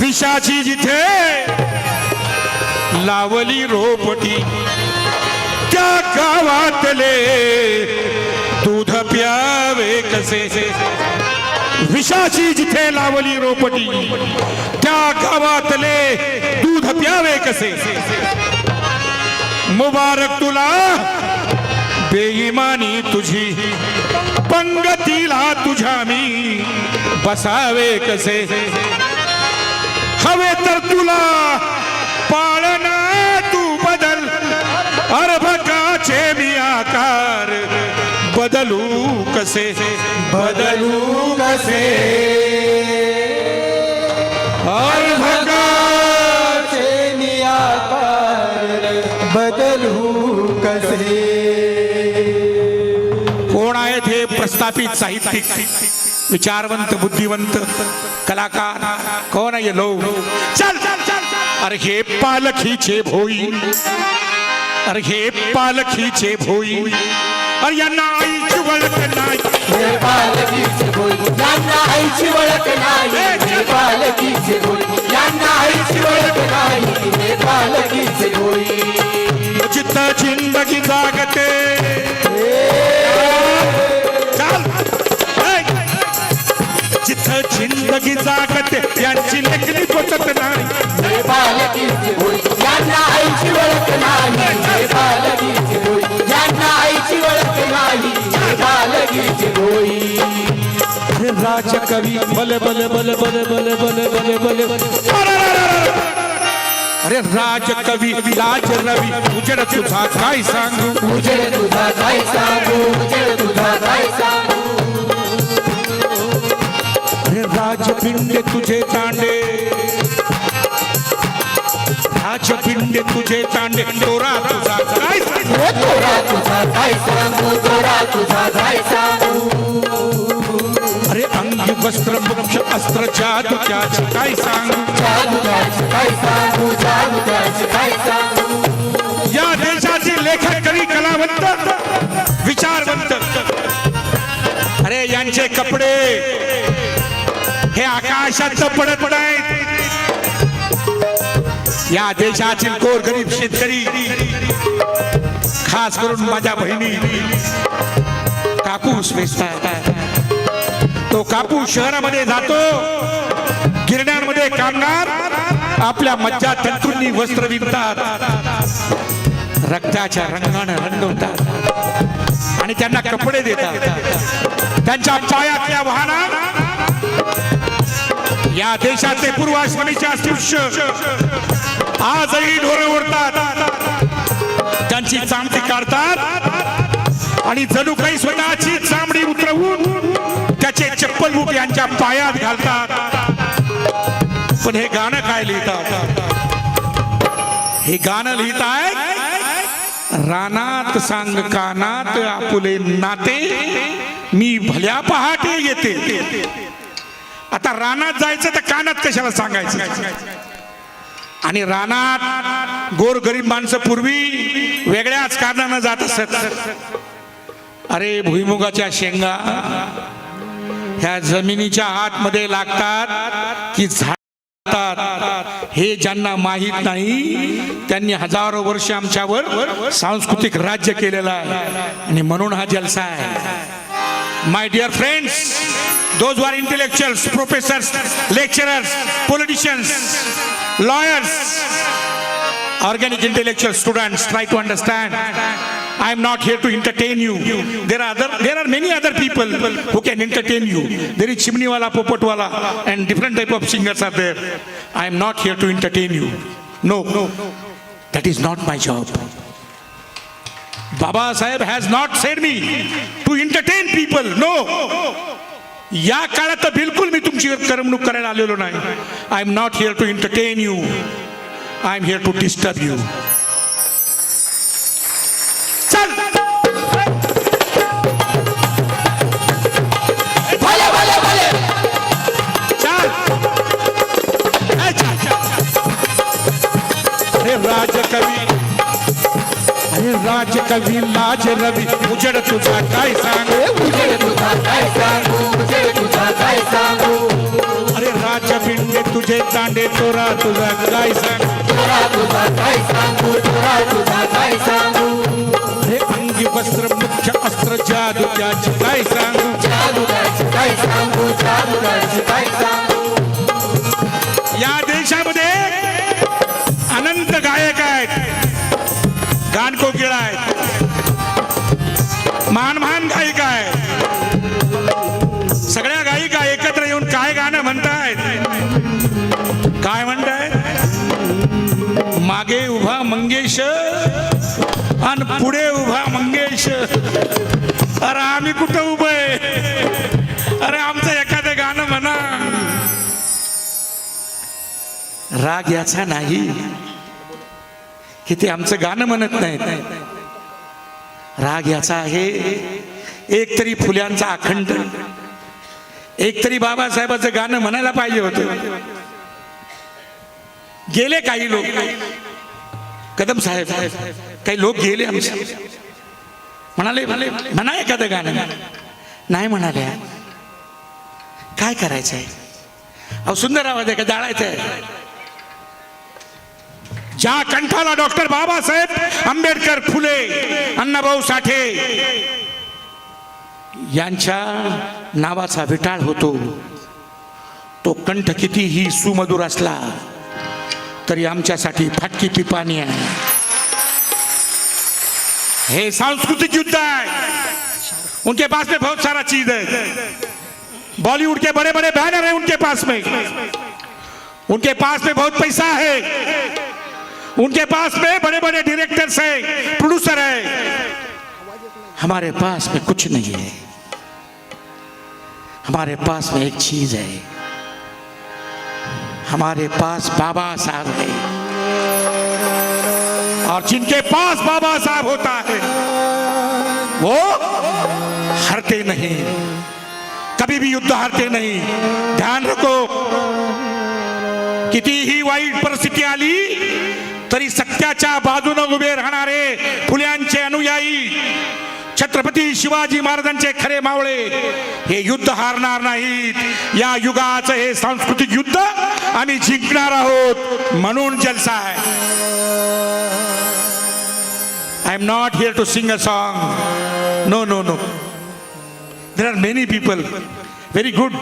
विषाची जिथे लावली रोपटी त्या गावातले दूध प्यावे कसे? विषाची जिथे लावली रोपटी त्या गावातले दूध प्यावे कसे? मुबारक तुला बेईमानी तुझी पंगतीला तुझ्या मी. बसावे कसे? हवे तर तुला पाळणा तू बदल. अर्भकाचे मी आकार. बदलू कसे? बदलू कसे? अर्भकाचे बदलू कसे? कोण आहेत हे प्रस्थापित साहित्यिक? विचारवंत बुद्धिवंत कलाकार कोण आहे लो चल चल चल अरे हे पालखीचे भोई. अरे हे पालखीचे भोई. अरे यांना आईची वळख नाही. हे पालकीचे बोल यांना आईची नाही. हे यांना आईची ओळख नाही. हे जिंदगी जागते. जिंदगी जागते यांची लेखणी पोचत नाही. हे पालकीचे बोल यांना आईची ओळख नाही. पालकीचे बोल यांना आईची ओळख नाही. पालकीचे बोल बल बल बल बल बल बल बल बल बल. अरे राजकवी लाज रवी उजड तुझा काय सांगू? उजेड तुझा काय सांगू? उजेड तुझा काय सांगू? राजपिंड तुझे तांडे। राजपिंड तुझे तांडे। डोरा तुझा काय सांगू। तोरा तुझा काय सांगू तोरा तुझा काय सांगू। अरे अंगी वस्त्र वृक्ष अस्त्र जादू त्याचे काय सांगू। जादूगाची काय सांगू जादूगाची काय सांगू। या देशाचे लेखक कवी कलावंत विचारवंत। अरे यांचे कपडे। हे आकाशात पडत नाहीत. या देशातील गोरगरीब शेतकरी खास करून माझ्या बहिणी कापूस वेचतात तो कापूस शहरामध्ये जातो गिरण्यांमध्ये कामगार आपल्या मज्जा तंतूंनी वस्त्र विकतात रक्ताच्या रंगानं रंगवतात. आणि त्यांना कपडे देतात. त्यांच्या पायातल्या वाहना या देशाचे पूर्वाश्रमीचे अस्पृश्य आजही ढोरे ओढतात. त्यांची चामडी काढतात आणि जणू काही स्वतःची चामडी उतरवून त्याचे चप्पल बुक यांच्या पायात घालतात. पण हे गाणं काय लिहितात? हे गाणं लिहिताय रानात सांग कानात आपुले नाते मी भल्या पहाटे येते. आता रानात जायचं तर कानात कशाला सांगायचं? आणि रानात गोरगरीब माणसं पूर्वी वेगळ्याच कारणानं जात असत. अरे भुईमुगाच्या शेंगा ह्या जमिनीच्या आतमध्ये लागतात की झाडतात. हे ज्यांना माहीत नाही त्यांनी हजारो वर्ष आमच्यावर सांस्कृतिक राज्य केलेलं आहे. आणि म्हणून हा जलसा आहे. My dear friends those who are intellectuals, professors, lecturers, politicians, lawyers, organic intellectual students, try to understand. I am not here to entertain you. There are other, there are many other people who can entertain you. There is Chimniwala, Popotwala, and different type of singers are there. I am not here to entertain you. No, that is not my job. Baba Sahib has not said me to entertain people. No. या काळात तर बिलकुल मी तुमची करमणूक करायला आलेलो नाही. I am not here to entertain you I am here to disturb you राजकवी लाज रवी उजड तुझा काय सांग उजेड तुझा काय सांगू उजेड तुझा काय सांगू? तुझा काय सांग. तुझा काय सांगू तुरा तुझा काय सांगू हे अंगी वस्त्र मुख्य अस्त्र जादू त्याची काय सांगू. जादूगाची काय सांगू जादूगाची काय सांगू या देशामध्ये अनंत गायक आहेत. गाणकोकिळा आहेत. महान महान मागे उभा मंगेश आणि पुढे उभा मंगेश. अरे आम्ही कुठं उभं आहे? अरे आमचं एखादं गाणं म्हणा. राग याचा नाही. की ते आमचं गाणं म्हणत नाहीत. राग याचा आहे. एक तरी फुल्यांचा अखंड. एक तरी बाबासाहेबाचं गाणं म्हणायला पाहिजे होतं. गेले काही लोक. कदम साहेब काही लोक गेले आमचे. म्हणाले म्हणा एखादं गाणं. नाही म्हणाले काय करायचंय? अहो सुंदर आवाज आहे का? जाळायचं आहे ज्या कंठाला डॉक्टर बाबासाहेब आंबेडकर फुले अण्णाभाऊ साठे यांच्या नावाचा विटाळ होतो. तो कंठ कितीही सुमधुर असला तरी आमच्यासाठी फाटकी पिपाणी आहे. हे सांस्कृतिक युद्ध है उनके पास में बहुत सारा चीज़ है. बॉलीवुड के बड़े बड़े बैनर है उनके पास में. उनके पास में बहुत पैसा है. उनके पास में बड़े बड़े डायरेक्टर्स हैं प्रोड्यूसर है. हमारे पास में कुछ नहीं है. हमारे पास में एक चीज़ है. हमारे पास बाबा साहब है। और जिनके पास बाबा साहब होता है, वो हारते नहीं। कभी भी युद्ध हारते नहीं। ध्यान रखो कितीही वाईट परिस्थिती आली तरी सत्याच्या बाजूने उभे राहणारे फुल्यांचे अनुयायी। छत्रपती शिवाजी महाराजांचे खरे मावळे हे युद्ध हारणार नाहीत. या युगाचं हे सांस्कृतिक युद्ध आम्ही जिंकणार आहोत म्हणून जलसा आहे. I am not here to sing a song no no no there are many people very good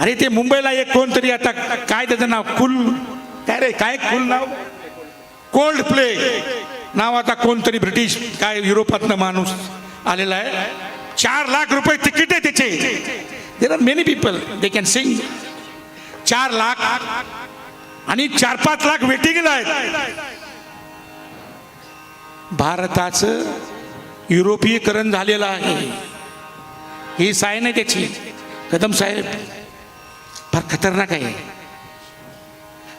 अरे ते मुंबईला एक कोणतरी आता काय त्याचं नाव? कुल? काय रे काय कुल नाव? कोल्ड प्ले नाव आता कोणतरी ब्रिटिश काय युरोपातनं माणूस आलेला आहे. चार लाख रुपये तिकीट आहे त्याचे. There are many people they can sing चार लाख आणि चार पाच लाख वेटिंगला आहेत. भारताचं युरोपीयकरण झालेलं आहे. ही साय नाही त्याची. कदम साहेब फार खतरनाक आहे.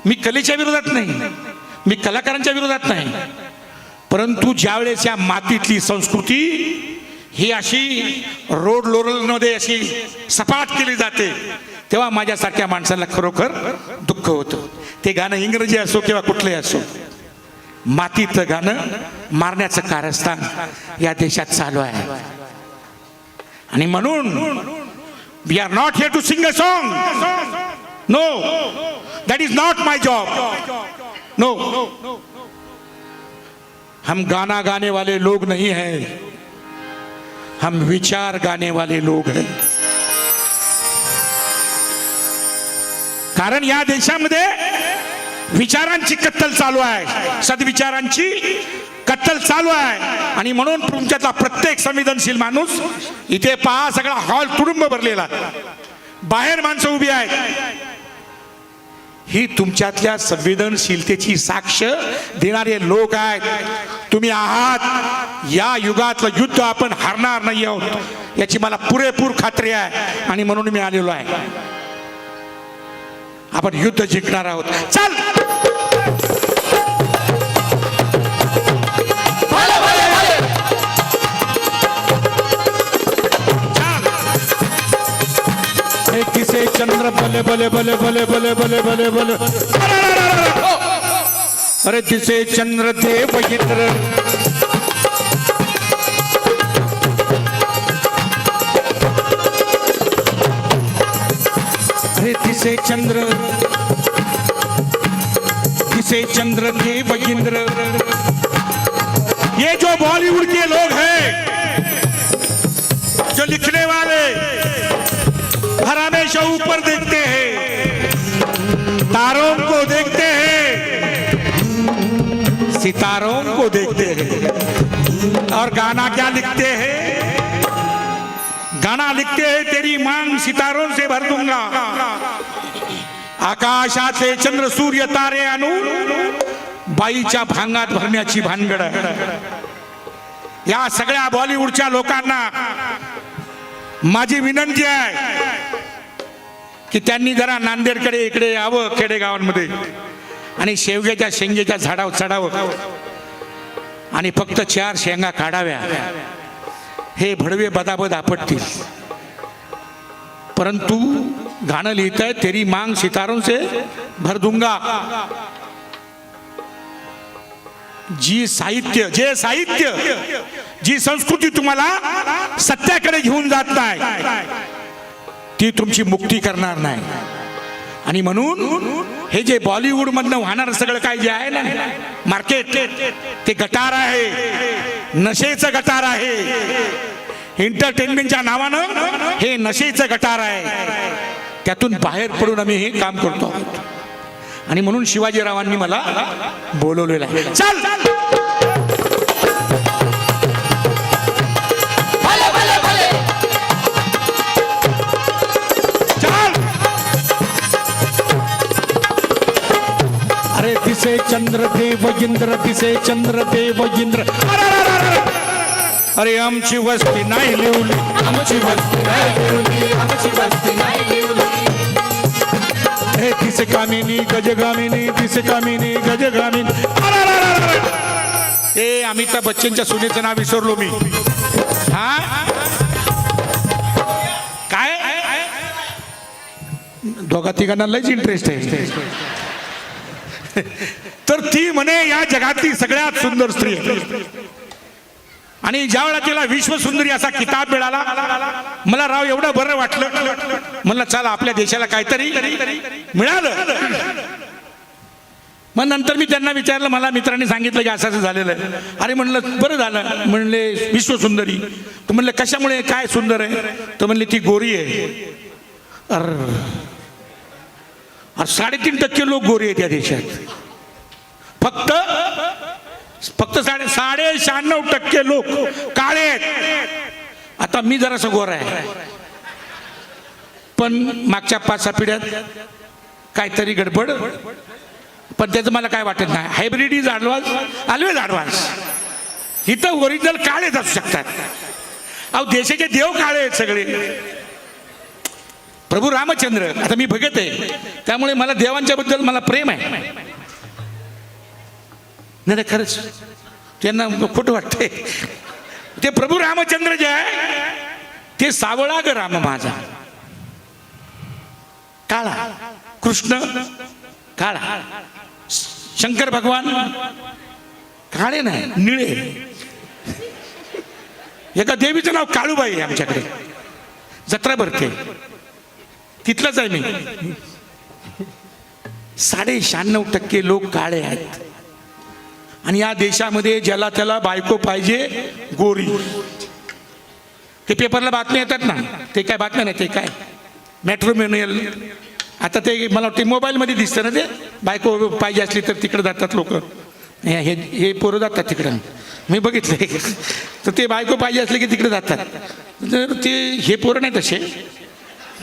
मी कलेच्या विरोधात नाही. मी कलाकारांच्या विरोधात नाही. परंतु ज्यावेळेस या मातीतली संस्कृती ही अशी रोड लोरलमध्ये अशी सपाट केली जाते तेव्हा माझ्यासारख्या माणसाला खरोखर दुःख होतं. ते गाणं इंग्रजी असो किंवा कुठलंही असो मातीचं गाणं मारण्याचं कारस्थान या देशात चालू आहे. आणि म्हणून we are not here to sing a song no that is not my job no हम गाना गाने वाले लोग नहीं हैं। हम विचार गाने वाले लोग हैं। कारण या देशामध्ये विचारांची कत्तल चालू आहे सद्विचारांची कत्तल चालू आहे. आणि म्हणून तुमच्यातला प्रत्येक संवेदनशील माणूस इथे पहा सगळा हॉल तुडुंब भरलेला बाहेर माणसं उभी आहेत. ही तुमच्यातल्या संवेदनशीलतेची साक्ष देणारे लोक आहेत. तुम्ही आहात. या युगातलं युद्ध आपण हारणार नाही आहोत. याची मला पुरेपूर खात्री आहे आणि म्हणून मी आलेलो आहे. आपण युद्ध जिंकणार आहोत. चल! किसे चंद्र, बले बले बले बले बले बले बले बले। अरे तिसे चंद्र देव इंद्र अरे तिसे चंद्र दिसे चंद्र देव इंद्र ये जो बॉलीवुड के लोग हैं, जो लिखने वाले हमेशा ऊपर देखते हैं। तारों को देखते हैं। सितारों को देखते हैं। और गाना क्या लिखते हैं? गाना लिखते हैं तेरी मांग सितारों से भर दूंगा। आकाशाचे चंद्र सूर्य तारे आणून बाईच्या भांगात भरण्याची भानगड। या सगळ्या बॉलिवूडच्या लोकांना माझी विनंती आहे की त्यांनी जरा नांदेडकडे इकडे यावं खेडेगावांमध्ये. आणि शेवग्याच्या शेंगेच्या झाडावर चढावं. आणि फक्त चार शेंगा काढाव्या. हे भडवे बदाबद आपटतील. परंतु गाणं लिहित आहे तेरी मांग सितारों से भर दूंगा. जी साहित्य जे साहित्य जी संस्कृती तुम्हाला सत्याकडे घेऊन जात नाही ती तुमची मुक्ती करणार नाही. आणि म्हणून हे जे बॉलिवूड मधनं वाहणार सगळं काय जे आहे ना मार्केट ते गटार आहे. नशेचं गटार आहे. एंटरटेनमेंटच्या नावानं हे नशेचं गटार आहे. त्यातून बाहेर पडून आम्ही हे काम करतो आणि म्हणून शिवाजीरावांनी मला बोलवलेलं आहे. दिसे चंद्र देव इंद्र दिसे चंद्र देव इंद्र. अरे, आमची वस्ती नाही लिवली. आमची वस्ती नाही लिवली आमची वस्ती नाही लिवली. हे तिसे कामिनी गजगामिनी तिसे कामिनी गजगामिनी. ए अमिताभ बच्चनच्या सुनेचं नाव विसरलो मी. हा? काय? दोघा तिघांना लयच इंटरेस्ट आहे. तर ती म्हणे या जगातली सगळ्यात सुंदर स्त्री. आणि ज्या वेळा तिला विश्वसुंदरी असा किताब मिळाला मला राव एवढं बरं वाटलं. म्हणलं चला आपल्या देशाला काहीतरी मिळालं. मग नंतर मी त्यांना विचारलं मला मित्रांनी सांगितलं की असं असं झालेलं आहे. अरे म्हणलं बरं झालं. म्हणले विश्वसुंदरी. तर म्हणलं कशामुळे काय सुंदर आहे? तर म्हणले ती गोरी आहे. अर साडेतीन टक्के लोक गोरी आहेत या देशात. फक्त फक्त साडे साडे शहाण्णव टक्के लोक काळे आहेत. आता मी जरासं गोरा आहे. पण मागच्या पाच सहा पिढ्यात काहीतरी गडबड. पण त्याचं मला काय वाटत नाही. Hybrid is advance always advance इथं ओरिजिनल काळेच असू शकतात. अहो देशाचे देव काळे आहेत सगळे. प्रभू रामचंद्र आता मी भगत आहे. त्यामुळे मला देवांच्या बद्दल मला प्रेम आहे. नाही खरंच. त्यांना खोटं वाटतंय. ते प्रभू रामचंद्र जे आहे ते सावळा ग राम माझा. काळा कृष्ण काळा. शंकर भगवान काळे नाही निळे. एका देवीचं नाव काळूबाई आहे आमच्याकडे. जत्रा भरते तिथलंच आहे मी. साडे शहाण्णव टक्के लोक काळे आहेत. आणि या देशामध्ये ज्याला त्याला बायको पाहिजे गोरी. ते पेपरला बातम्या येतात ना. ते काय बातम्या नाही ते काय? मॅट्रोमेनियल आता ते मला वाटते मोबाईलमध्ये दिसतं ना ते? बायको पाहिजे असली तर तिकडे जातात लोक. हे हे पोरं जातात तिकडं. मी बघितलं तर ते बायको पाहिजे असले की तिकडे जातात. तर ते हे पोरं नाही तसे.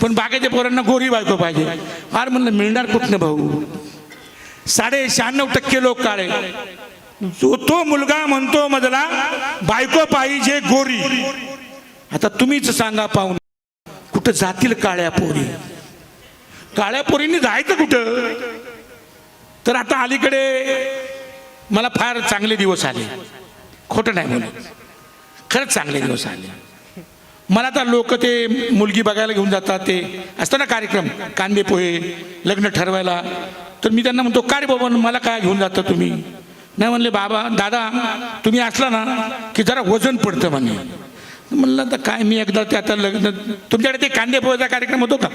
पण बाकीच्या पोरांना गोरी बायको पाहिजे. फार म्हणलं मिळणार कुठनं भाऊ? साडे शहाण्णव टक्के लोक काळे. जो तो मुलगा म्हणतो मधला बायको पाहिजे गोरी. आता तुम्हीच सांगा पाहून कुठं जातील काळ्या पोरी? काळ्या पोरींनी जायचं कुठं? तर आता अलीकडे मला फार चांगले दिवस आले. खोटं नाही म्हणत खरंच चांगले दिवस आले. मला तर लोक ते मुलगी बघायला घेऊन जातात ते. असतं ना कार्यक्रम? कांदे पोहे लग्न ठरवायला. तर मी त्यांना म्हणतो काय रे बाबा मला काय घेऊन जाता तुम्ही? नाही म्हणले बाबा दादा तुम्ही असला ना की जरा वजन पडतं म्हणे. म्हणलं आता काय मी एकदा ते आता लग्न तुमच्याकडे ते कांदे पोहेचा कार्यक्रम होतो का?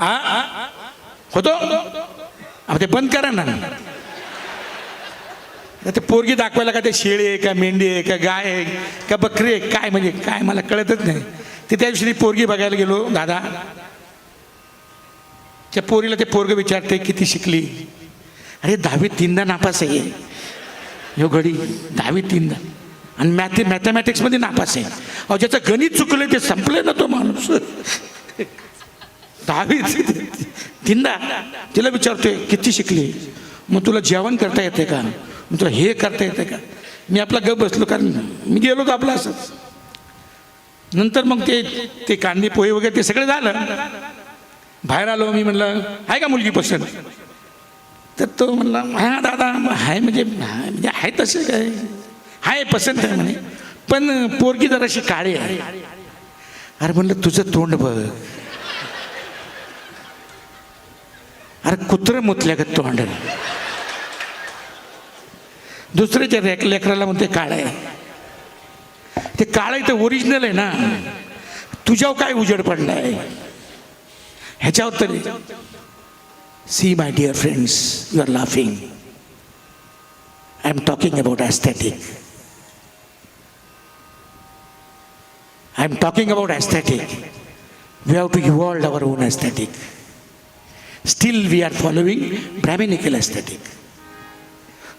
हा होतो? ते बंद करा ना. ते पोरगी दाखवायला का ते शेळी आहे का मेंढी आहे का गाय आहे का बकरी आहे काय म्हणजे काय मला कळतच नाही. ते त्या दिवशी पोरगी बघायला गेलो दादा त्या पोरीला ते पोरग विचारते किती शिकली. अरे दहावी तीनदा नापास आहे. यो घडी दहावी तीनदा. आणि मॅथी मॅथमॅटिक्समध्ये नापास आहे. अहो ज्याचं गणित चुकलं ते संपलं ना तो माणूस. दहावी तीनदा. तिला विचारतोय किती शिकली? मग तुला जेवण करता येते का? तुला हे करता येते का? मी आपला गप बसलो कारण मी गेलो होतो आपला असंच नंतर मग ते ते कांदे पोहे वगैरे ते सगळं झालं. बाहेर आलो मी म्हणलं आहे का मुलगी पसंत तर तो म्हणला हा दादा आहे म्हणजे म्हणजे आहे तसे काय? आहे पसंत आहे म्हणे. पण पोरगी जराशी काळी आहे. अरे म्हणलं तुझं तोंड बघ. अरे कुत्र मुतल्या का तोंड दुसऱ्याच्या रेक लेकराला म्हणते काळं आहे. ते काळं आहे ते ओरिजिनल आहे ना. तुझ्यावर काय उजेड पडलाय? ह्याच्यावर तरी. See my dear friends you are laughing I am talking about aesthetic I am talking about aesthetic we have to evolved our own aesthetic still we are following brahminical aesthetic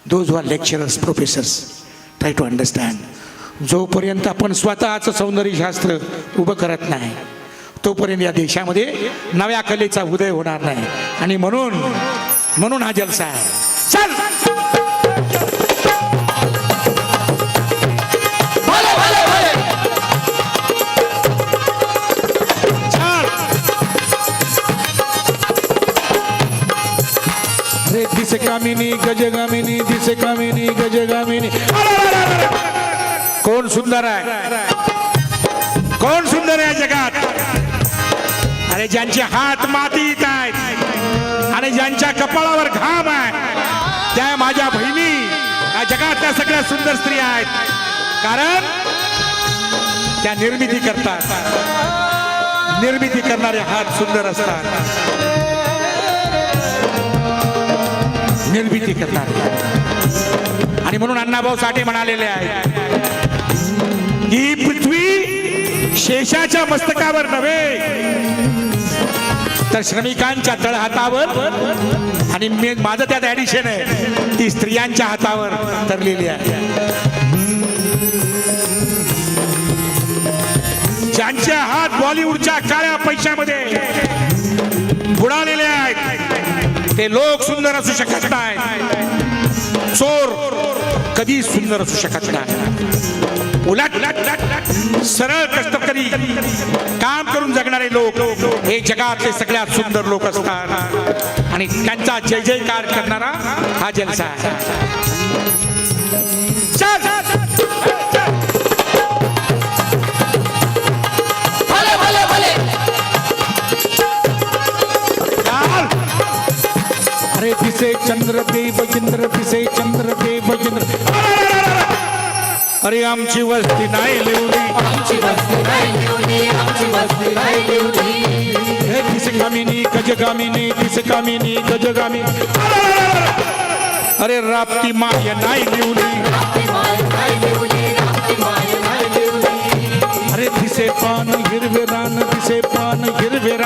those are lecturers professors try to understand जोपर्यंत आपण स्वतःचं सौंदर्यशास्त्र उभं करत नाही तोपर्यंत या देशामध्ये नव्या कलेचा उदय होणार नाही. आणि म्हणून म्हणून हा जलसा आहे. चल! दिसे कामिनी गजगामिनी दिसे कामिनी गजगामिनी. कोण सुंदर आहे? कोण सुंदर आहे जगात? अरे ज्यांचे हात मातीत आहेत आणि ज्यांच्या कपाळावर घाम आहे त्या माझ्या बहिणी. या जगातल्या सगळ्या सुंदर स्त्री आहेत. कारण त्या निर्मिती करतात. निर्मिती करणारे हात सुंदर असतात. निर्मिती करणार आणि म्हणून अण्णाभाऊ साठे म्हणालेले आहेत ही पृथ्वी शेषाच्या मस्तकावर नव्हे तर श्रमिकांच्या तळहातावर आणि मी माझं त्यात ऍडिशन आहे ती स्त्रियांच्या हातावर तरलेली आहे. ज्यांचे हात बॉलिवूडच्या काळ्या पैशामध्ये बुडालेले ते लोक सुंदर असू शकत नाही चोर कधी सुंदर असू शकत नाही उलट सरळ कष्टकरी काम करून जगणारे लोक हे जगातले सगळ्यात सुंदर लोक असतात. आणि त्यांचा जय जयकार करणारा हा जलसा आहे चंद्रदेव इंद्र दिसे चंद्रदेव इंद्र अरे आमची वस्ती नाही लिवली. आमची वस्ती नाही लिवली आमची वस्ती नाही लिवली हे दिसे कामिनी गजगामिनी दिसे कामिनी गजगामी अरे राप्ती माय नाही लिवली. अरे दिसे पान हिरवे रान दिसे पान हिरवे रान.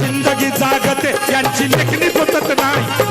जिंदगी जागते यांची लेखणी सुचत नाही.